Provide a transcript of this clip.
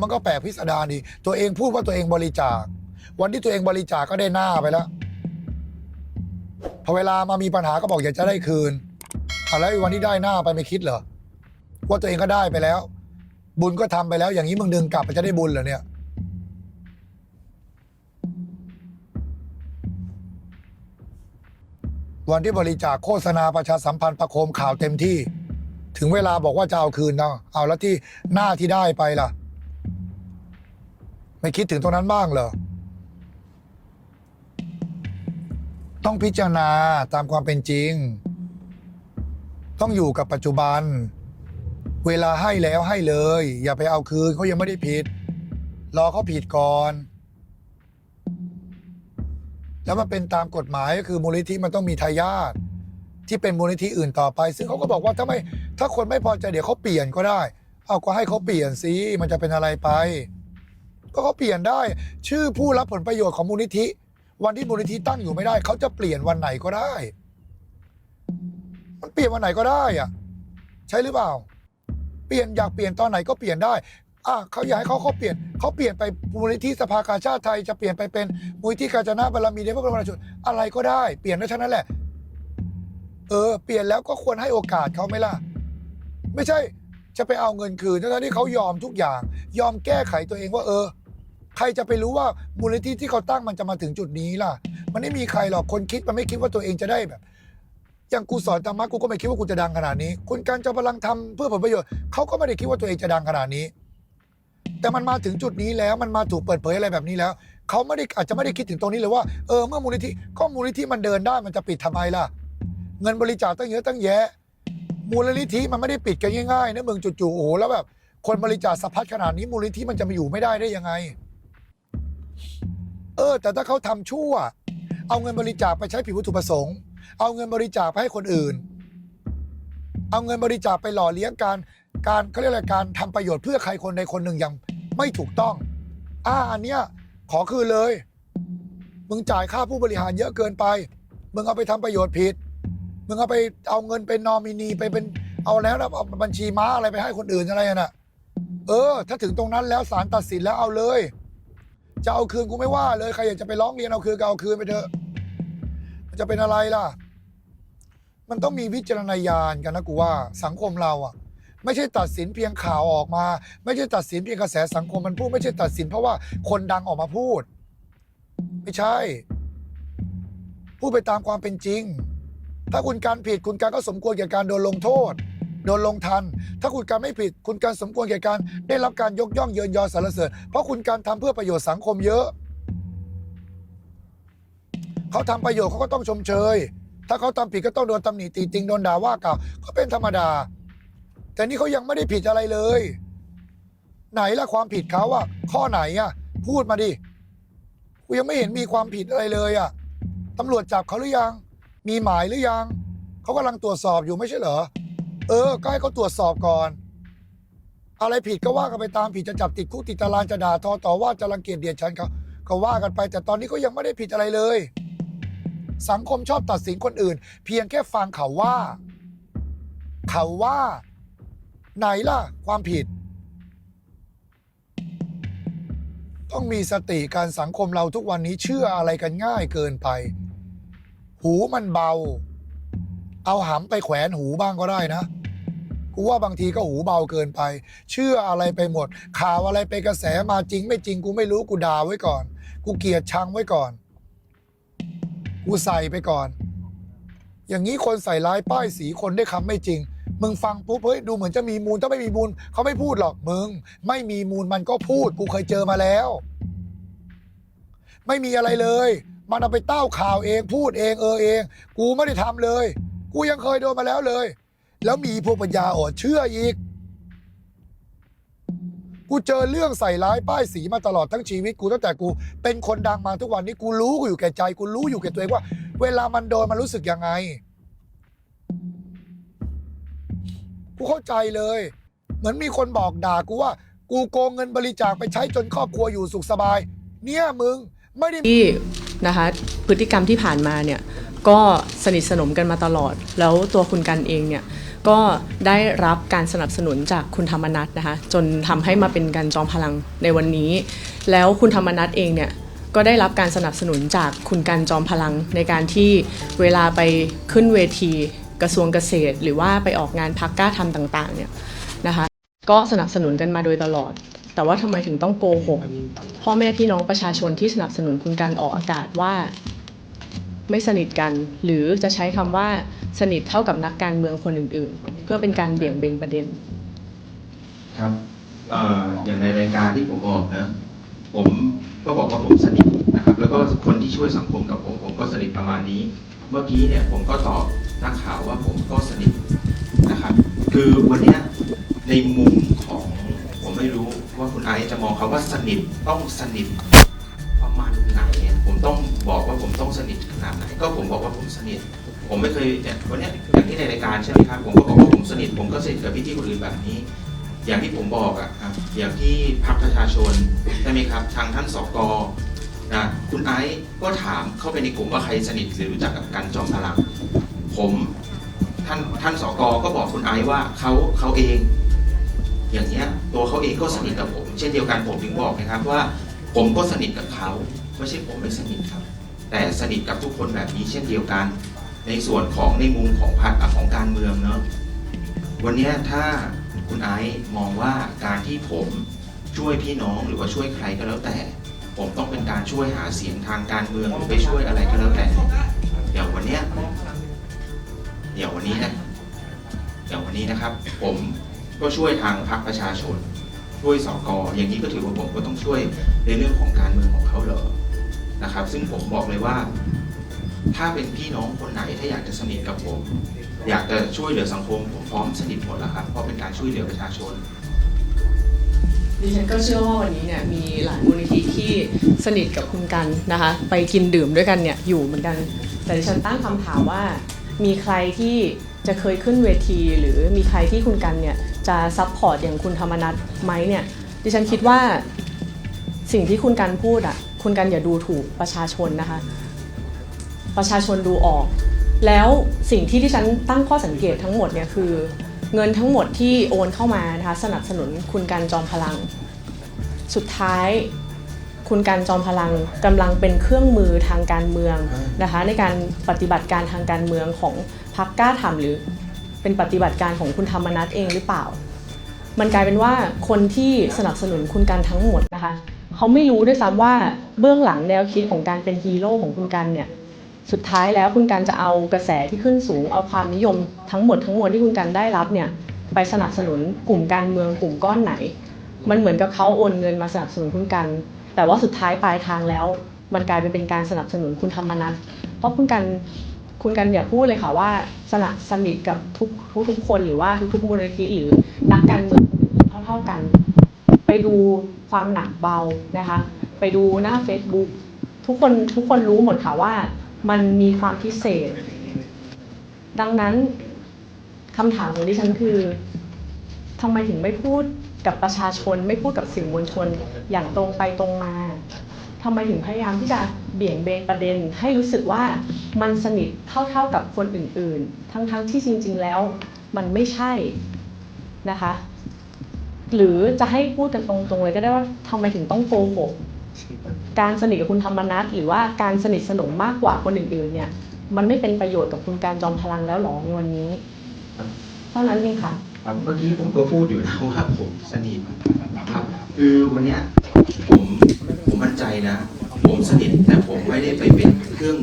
มันก็แปลกพิสดารดี ตัวเองพูดว่าตัวเองบริจาค วันที่ตัวเองบริจาคก็ได้หน้าไปแล้ว พอเวลามามีปัญหาก็บอกอยากจะได้คืนอะแล้วไอ้วันที่ได้หน้าไปไม่คิดเหรอ ว่าตัวเองก็ได้ไปแล้ว บุญก็ทำไปแล้ว อย่างนี้มึงดึงกลับไปจะได้บุญเหรอเนี่ย วันที่บริจาคโฆษณาประชาสัมพันธ์ประโคมข่าวเต็มที่ ถึงเวลาบอกว่าจะเอาคืนนะเอาแล้วที่หน้าที่ได้ไปล่ะ ไม่คิดถึงตรงนั้นบ้างเหรอ ต้องพิจารณาตามความเป็นจริง ต้องอยู่กับปัจจุบัน เวลาให้แล้วให้เลย อย่าไปเอาคืนเขายังไม่ได้ผิด รอเขาผิดก่อน แล้วมันเป็นตามกฎหมายก็คือมูลนิธิมันต้องมีทายาทที่เป็นมูลนิธิอื่นต่อไป ซึ่งเขาก็บอกว่าถ้าไม่ถ้าคนไม่พอใจเดี๋ยวเขาเปลี่ยนก็ได้ เอาก็ให้เขาเปลี่ยนสิมันจะเป็นอะไรไป ก็เขาเปลี่ยนได้ ชื่อผู้รับผลประโยชน์ของมูลนิธิ วันที่มูลนิธิตั้งอยู่ไม่ได้ เขาจะเปลี่ยนวันไหนก็ได้ มันเปลี่ยนวันไหนก็ได้อะใช่หรือเปล่า เปลี่ยนอยากเปลี่ยนตอนไหนก็เปลี่ยนได้อะเขาอยากให้เขาเขาเปลี่ยนเขาเปลี่ยนไปมูลนิธิสภากาชาติไทยจะเปลี่ยนไปเป็นมูลนิธิกาญจนาบารมีในพระบรมราชชนอะไรก็ได้ เปลี่ยนได้เท่านั้นแหละ เออ เปลี่ยนแล้วก็ควรให้โอกาสเขาไหมล่ะ ไม่ใช่จะไปเอาเงินคืนทั้งที่เขายอมทุกอย่าง ยอมแก้ไขตัวเองว่าเออ ใครจะไปรู้ว่ามูลนิธิที่เขาตั้งมันจะมาถึงจุดนี้ล่ะ มันไม่มีใครหรอกคนคิดมันไม่คิดว่าตัวเองจะได้แบบอย่างกูสอนธรรมะกูก็ไม่คิดว่ากูจะดังขนาดนี้ คุณการจะพลังทำเพื่อผลประโยชน์เขาก็ไม่ได้คิดว่าตัวเองจะดังขนาดนี้ แต่มันมาถึงจุดนี้แล้วมันมาถูกเปิดเผยอะไรแบบนี้แล้วเขาไม่ได้อาจจะไม่ได้คิดถึงตรงนี้เลยว่าเออเมื่อมูลนิธิก็มูลนิธิมันเดินได้มันจะปิดทำไมล่ะ เงินบริจาคตั้งเยอะตั้งแยะ มูลนิธิมันไม่ได้ปิดกันง่ายๆนะมึงจู่ๆโอ้แล้วแบบคนบริจาคสะพัดขนาดนี้มูลนิธิมันจะมาอยู่ไม่ได้ได้ยังไง เออ แต่ถ้าเขาทำชั่ว เอาเงินบริจาคไปใช้ผิดวัตถุประสงค์ เอาเงินบริจาคไปให้คนอื่น เอาเงินบริจาคไปหล่อเลี้ยงการ การเขาเรียกอะไรการทำประโยชน์เพื่อใครคนใดคนหนึ่งอย่างไม่ถูกต้อง อ่าอันเนี้ยขอคืนเลย มึงจ่ายค่าผู้บริหารเยอะเกินไป มึงเอาไปทำประโยชน์ผิด มึงเอาไปเอาเงินเป็นนอมินีไปเป็นเอาแล้วแล้วเอาบัญชีม้าอะไรไปให้คนอื่นอะไรน่ะ เออ ถ้าถึงตรงนั้นแล้วศาลตัดสินแล้วเอาเลย จะเอาคืนกูไม่ว่าเลยใครอยากจะไปร้องเรียนเอาคืนก็เอาคืนไปเถอะมันจะเป็นอะไรล่ะ มันต้องมีวิจารณญาณกันนะกูว่าสังคมเราอะ ไม่ใช่ตัดสินเพียงข่าวออกมา ไม่ใช่ตัดสินเพียงกระแสสังคมมันพูดไม่ใช่ตัดสิน เพราะว่าคนดังออกมาพูด ไม่ใช่ พูดไปตามความเป็นจริง ถ้าคุณการผิดคุณการก็สมควรแก่การโดนลงโทษ โดนลงทัน ถ้าคุณการไม่ผิด คุณการสมควรแก่การได้รับการยกย่องเยินยอสรรเสริญ เพราะคุณการทำเพื่อประโยชน์สังคมเยอะ เขาทำประโยชน์เขาก็ต้องชมเชย ถ้าเขาทำผิดก็ต้องโดนตำหนิตีติงโดนด่าว่ากล่าวก็เป็นธรรมดา แต่นี่เขายังไม่ได้ผิดอะไรเลย ไหนล่ะความผิดเขาอะข้อไหนอะพูดมาดิกูยังไม่เห็นมีความผิดอะไรเลยอะตำรวจจับเขาหรือยัง มีหมายหรือยัง เขากำลังตรวจสอบอยู่ไม่ใช่เหรอ เออ ก็ให้เขาตรวจสอบก่อน อะไรผิดก็ว่ากันไปตามผิดจะจับติดคุกติดตารางจะด่าทอต่อว่าจะรังเกียจเดียดฉันเขาก็ว่ากันไป แต่ตอนนี้ก็ยังไม่ได้ผิดอะไรเลย สังคมชอบตัดสินคนอื่น เพียงแค่ฟังเขาว่า เขาว่า ไหนล่ะ ความผิด ต้องมีสติการสังคมเราทุกวันนี้เชื่ออะไรกันง่ายเกินไป หูมันเบา เอาหำไปแขวนหูบ้างก็ได้นะ กูว่าบางทีก็หูเบาเกินไป เชื่ออะไรไปหมด ข่าวอะไรไปกระแสมาจริง ไม่จริงกูไม่รู้กูด่าไว้ก่อน กูเกลียดชังไว้ก่อน กูใส่ไปก่อน อย่างนี้คนใส่ร้ายป้ายสีคนได้คำไม่จริง มึงฟังปุ๊บเฮ้ยดูเหมือนจะมีมูลถ้าไม่มีมูลเขาไม่พูดหรอกมึง ไม่มีมูลมันก็พูด กูเคยเจอมาแล้ว ไม่มีอะไรเลย มันเอาไปเต้าข่าวเองพูดเองเออเอง กูไม่ได้ทำเลย กูยังเคยโดนมาแล้วเลย แล้วมีพวกปัญญาอ่อนเชื่ออีก กูเจอเรื่องใส่ร้ายป้ายสีมาตลอดทั้งชีวิตกูตั้งแต่กู เป็นคนดังมาทุกวันนี้กูรู้กูอยู่แก่ใจ กูรู้อยู่แก่ตัวเองว่า เวลามันโดนมันรู้สึกยังไง กูเข้าใจเลย เหมือนมีคนบอกด่ากูว่า กูโกงเงินบริจาคไปใช้จนครอบครัวอยู่สุขสบาย เนี่ยมึงไม่ได้ที่นะคะพฤติกรรมที่ผ่านมาเนี่ย ก็สนิทสนมกันมาตลอด แล้วตัวคุณกันเองเนี่ยก็ได้รับการสนับสนุนจากคุณธรรมนัทนะคะจนทำให้มาเป็นการจอมพลังในวันนี้ แล้วคุณธรรมนัทเองเนี่ยก็ได้รับการสนับสนุนจากคุณกันจอมพลังในการที่เวลาไปขึ้นเวทีกระทรวงเกษตร หรือว่าไปออกงานพักกล้าทำต่างๆเนี่ยนะคะก็สนับสนุนกันมาโดยตลอด แต่ว่าทำไมถึงต้องโกหกพ่อแม่พี่น้องประชาชนที่สนับสนุนคุณการออกอากาศว่า ไม่สนิทกัน หรือจะใช้คำว่าสนิทเท่ากับนักการเมืองคนอื่นๆ เพื่อเป็นการเบี่ยงเบนประเด็น ครับออย่างในรายการที่ผมบอกนะผมก็บอกว่าผมสนิทนะครับแล้วก็คนที่ช่วยสังคมกับผมผมก็สนิทประมาณนี้ เมื่อกี้เนี่ยผมก็ตอบนักข่าวว่าผมก็สนิทนะครับ คือวันนี้ในมุมของผมไม่รู้ว่าคุณไอซ์จะมองคาว่าสนิทต้องสนิท ต้องบอกว่าผมต้องสนิทขนาดไหนก็ผมบอกว่าผมสนิท ผมไม่เคยเนี่ยวันนี้อย่างที่ในรายการใช่ไหมครับผมก็บอกว่าผมสนิท ผมก็สนิทกับพี่ที่คนอื่นแบบนี้ อย่างที่ผมบอกอะครับอย่างที่พรรคประชาชนใช่ไหมครับ ทางท่านสกนะคุณไอซ์ก็ถามเข้าไปในกลุ่มว่าใครสนิทหรือรู้จักกับกันจอมพลังผมท่านท่านสกก็บอกคุณไอซ์ว่าเขาเขาเอง อย่างเงี้ยตัวเขาเองก็สนิทกับผม เช่นเดียวกันผมถึงบอกนะครับว่า ผมก็สนิทกับเขา ไม่ใช่ผมไม่สนิทครับ แต่สนิทกับทุกคนแบบนี้เช่นเดียวกัน ในส่วนของในมุมของพรรคของการเมืองเนาะวันนี้ถ้าคุณไอซ์มองว่าการที่ผมช่วยพี่น้องหรือว่าช่วยใครก็แล้วแต่ ผมต้องเป็นการช่วยหาเสียงทางการเมืองหรือไปช่วยอะไรก็แล้วแต่อย่างวันเนี้ยอย่างวันนี้นะอย่างวันนี้นะครับ ผมก็ช่วยทางพรรคประชาชน ช่วยสอกอย่างนี้ก็ถือว่าผมก็ต้องช่วยในเรื่องของการเมืองของเขาเหรอ นะครับ ซึ่งผมบอกเลยว่า ถ้าเป็นพี่น้องคนไหนถ้าอยากจะสนิทกับผม อยากจะช่วยเหลือสังคมผมพร้อมสนิทหมดแล้วครับเพราะเป็นการช่วยเหลือประชาชนดิฉันก็เชื่อว่าวันนี้เนี่ยมีหลายมูลนิธิที่สนิทกับคุณกันนะคะ ไปกินดื่มด้วยกันเนี่ยอยู่เหมือนกัน แต่ดิฉันตั้งคำถามว่า มีใครที่จะเคยขึ้นเวที หรือมีใครที่คุณกันเนี่ยจะซัพพอร์ตอย่างคุณธรรมนัทไหมเนี่ยดิฉันคิดว่าสิ่งที่คุณกันพูดอะ คุณกันอย่าดูถูกประชาชนนะคะ ประชาชนดูออก แล้วสิ่งที่ที่ฉันตั้งข้อสังเกตทั้งหมดเนี่ยคือเงินทั้งหมดที่โอนเข้ามานะคะสนับสนุนคุณการจอมพลัง สุดท้ายคุณการจอมพลังกำลังเป็นเครื่องมือทางการเมืองนะคะในการปฏิบัติการทางการเมืองของพรรคกล้าทำหรือเป็นปฏิบัติการของคุณธรรมนัฐเองหรือเปล่า มันกลายเป็นว่าคนที่สนับสนุนคุณการทั้งหมดนะคะ เขาไม่รู้ด้วยซ้ำว่าเบื้องหลังแนวคิดของการเป็นฮีโร่ของคุณกันเนี่ยสุดท้ายแล้วคุณการจะเอากระแสที่ขึ้นสูงเอาความนิยมทั้งหมดทั้งมวลที่คุณการได้รับเนี่ยไปสนับสนุนกลุ่มการเมืองกลุ่มก้อนไหน มันเหมือนกับเขาโอนเงินมาสนับสนุนคุณกัน แต่ว่าสุดท้ายปลายทางแล้ว มันกลายเป็นเป็นการสนับสนุนคุณธรรมนัฐเพราะคุณกันคุณกันอย่าพูดเลยค่ะว่าสนับสนิทกับทุกทุกทุกคนหรือว่าทุกๆมูลนิธิหรือนักการเมืองเท่า ๆกัน ไปดูความหนักเบานะคะ ไปดูหน้า Facebook ทุกคนทุกคนรู้หมดค่ะว่ามันมีความพิเศษ ดังนั้นคำถามของดิฉันคือทำไมถึงไม่พูดกับประชาชน ไม่พูดกับสื่อมวลชน อย่างตรงไปตรงมาทำไมถึงพยายามที่จะเบี่ยงเบนประเด็น ให้รู้สึกว่ามันสนิทเท่าๆกับคนอื่นๆ ทั้งๆที่จริง ๆ แล้ว มันไม่ใช่นะคะ หรือจะให้พูดกันตรงๆเลยก็ได้ว่าทำไมถึงต้องโกหกการสนิทกับคุณธรรมนัฐหรือว่าการสนิทสนมมากกว่าคนอื่นๆเนี่ย มันไม่เป็นประโยชน์กับคุณการจอมพลังแล้วหรอในวันนี้เท่านั้นเองค่ะครับเมื่อกี้ผมก็พูดอยู่นะว่าผมสนิทครับ คือวันเนี้ยผมผมมั่นใจนะ ผมสนิทแต่ผมไม่ได้ไปเป็นเครื่อง